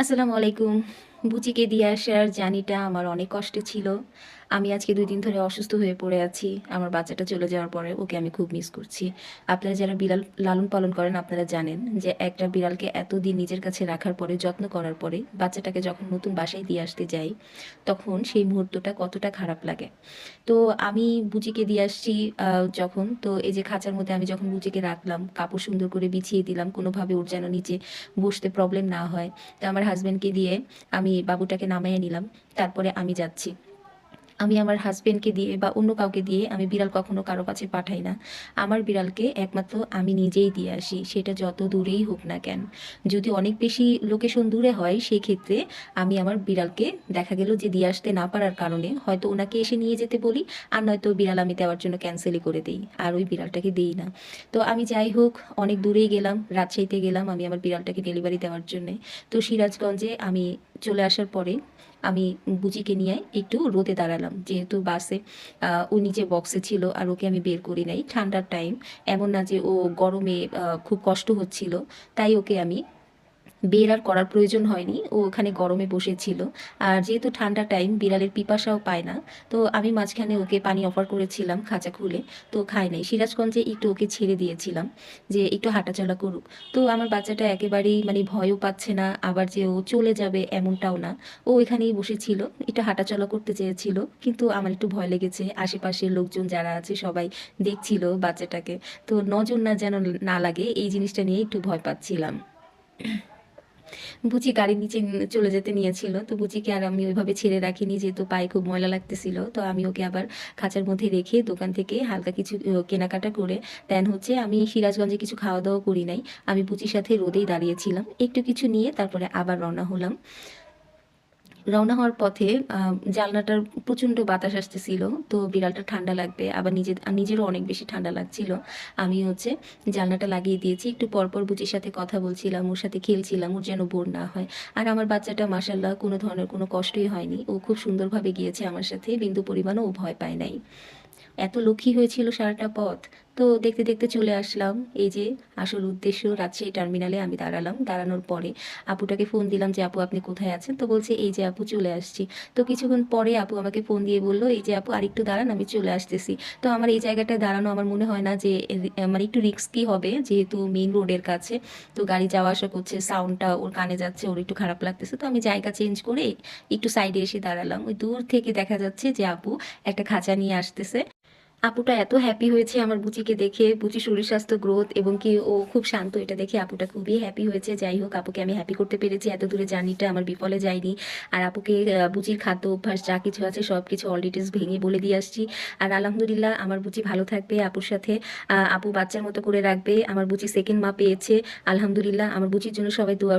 আসসালামু আলাইকুম। বুচিকে দিয়ে আসার জানিটা আমার অনেক কষ্টে ছিল। আমি আজকে দুই দিন ধরে অসুস্থ হয়ে পড়ে আছি। আমার বাচ্চাটা চলে যাওয়ার পরে ওকে আমি খুব মিস করছি। আপনারা যারা বিড়াল লালন পালন করেন আপনারা জানেন যে একটা বিড়ালকে এতদিন নিজের কাছে রাখার পরে, যত্ন করার পরে বাচ্চাটাকে যখন নতুন বাসায় দিয়ে আসতে যাই, তখন সেই মুহূর্তটা কতটা খারাপ লাগে। তো আমি বুচিকে দিয়ে আসছি যখন। তো এই যে খাঁচার মধ্যে আমি যখন বুচিকে রাখলাম, কাপড় সুন্দর করে বিছিয়ে দিলাম, কোনোভাবে ওর যেন নিচে বসতে প্রবলেম না হয়, তো আমার হাজব্যান্ডকে দিয়ে আমি বাবুটাকে নামাইয়ে নিলাম, তারপরে আমি যাচ্ছি। আমি আমার হাজবেন্ডকে দিয়ে বা অন্য কাউকে দিয়ে আমি বিড়াল কখনো কারও কাছে পাঠাই না। আমার বিড়ালকে একমাত্র আমি নিজেই দিয়ে আসি, সেটা যত দূরেই হোক না কেন। যদি অনেক বেশি লোকেশন দূরে হয় সেই ক্ষেত্রে আমি আমার বিড়ালকে দেখা গেল যে দিয়ে আসতে না পারার কারণে হয়তো ওনাকে এসে নিয়ে যেতে বলি, আর নয়তো বিড়াল আমি দেওয়ার জন্য ক্যান্সেলই করে দিই, আর ওই বিড়ালটাকে দিই না। তো আমি যাই হোক, অনেক দূরেই গেলাম, রাজশাহীতে গেলাম আমি আমার বিড়ালটাকে ডেলিভারি দেওয়ার জন্যে। তো সিরাজগঞ্জে আমি চলে আসার পরে আমি বুঝিকে নিয়ে একটু রোদে দাঁড়ালাম। যেহেতু বাসে ও নিজে বক্সে ছিল আর ওকে আমি বের করি নাই। ঠান্ডার টাইম এমন না যে ও গরমে খুব কষ্ট হচ্ছিল, তাই ওকে আমি বের আর করার প্রয়োজন হয়নি। ও ওখানে গরমে বসেছিল। আর যেহেতু ঠান্ডা টাইম বিড়ালের পিপাসাও পায় না। তো আমি মাঝখানে ওকে পানি অফার করেছিলাম খাঁচা খুলে। তো খায় নাই। সিরাজগঞ্জে একটু ওকে ছেড়ে দিয়েছিলাম যে একটু হাঁটাচলা করুক। তো আমার বাচ্চাটা একেবারেই মানে ভয়ও পাচ্ছে না। আবার যে ও চলে যাবে এমনটাও না। ও এখানেই বসেছিল। একটু হাঁটাচলা করতে চেয়েছিল। কিন্তু আমার একটু ভয় লেগেছে। আশেপাশের লোকজন যারা আছে সবাই দেখছিল বাচ্চাটাকে। তো নজর না যেন না লাগে, এই জিনিসটা নিয়ে একটু ভয় পাচ্ছিলাম। বুচি গাড়ির নিচে চলে যেতে নিয়েছিল, তো বুচিকে আর আমি ওইভাবে ছেড়ে রাখিনি যেহেতু পায়ে খুব ময়লা লাগতেছিল, তো আমি ওকে আবার খাঁচার মধ্যে রেখে দোকান থেকে হালকা কিছু কেনাকাটা করে দেন হচ্ছে আমি সিরাজগঞ্জে কিছু খাওয়া দাওয়া করি নাই, আমি বুচির সাথে রোদেই দাঁড়িয়েছিলাম, একটু কিছু নিয়ে তারপরে আবার রওনা হলাম। রওনা হওয়ার পথে জানলাটার প্রচণ্ড বাতাস আসতেছিল, তো বিড়ালটা ঠান্ডা লাগবে, আবার নিজে, নিজেরও অনেক বেশি ঠান্ডা লাগছিল। আমি হচ্ছে জানলাটা লাগিয়ে দিয়েছি, একটু পরপর বুচির সাথে কথা বলছিলাম, ওর সাথে খেলছিলাম, ওর যেন বোর না হয়। আর আমার বাচ্চাটা মাসাল্লাহ কোনো ধরনের কোনো কষ্টই হয়নি। ও খুব সুন্দরভাবে গিয়েছে আমার সাথে, বিন্দু পরিমাণও ও ভয় পায় নাই। এত লক্ষ্মী হয়েছিল সারাটা পথ তো দেখতে দেখতে চলে আসলাম। এই যে আসল উদ্দেশ্য রাজশাহী টার্মিনালে আমি দাঁড়ালাম। দাঁড়ানোর পরে আপুটাকে ফোন দিলাম যে, আপু, আপনি কোথায় আছেন? তো বলছে, এই যে আপু, চলে আসছি। তো কিছুক্ষণ পরে আপু আমাকে ফোন দিয়ে বলল, এই যে আপু, আরেকটু দাঁড়ান, আমি চলে আসতেছি। তো আমার এই জায়গাটায় দাঁড়ানো আমার মনে হয় না যে, আমার একটু রিস্কি হবে, যেহেতু মেইন রোডের কাছে। তো গাড়ি যাওয়া আসা করছে সাউন্ডটা ওর কানে যাচ্ছে, ওর একটু খারাপ লাগতেছে। তো আমি জায়গা চেঞ্জ করে একটু সাইডে এসে দাঁড়ালাম। ওই দূর থেকে দেখা যাচ্ছে যে, আপু একটা খাঁচা নিয়ে আসতেছে। আপুটা এত হ্যাপি হয়েছে আমার বুচিকে দেখে, বুচি শরীর স্বাস্থ্য গ্রোথ এবং কি ও খুব শান্ত, এটা দেখে আপুটা খুবই হ্যাপি হয়েছে। যাই হোক, আপুকে আমি হ্যাপি করতে পেরেছি, এত দূরে জার্নিটা আমার বিফলে যায়নি। আর আপুকে বুচির খাদ্য অভ্যাস, যা কিছু আছে সব কিছু অল ডিটেলস ভেঙে বলে দিয়ে আসছি। আর আলহামদুলিল্লাহ, আমার বুচি ভালো থাকবে, আপুর সাথে আপু বাচ্চার মতো করে রাখবে, আমার বুচি সেকেন্ড মা পেয়েছে। আলহামদুলিল্লাহ, আমার বুচির জন্য সবাই দোয়া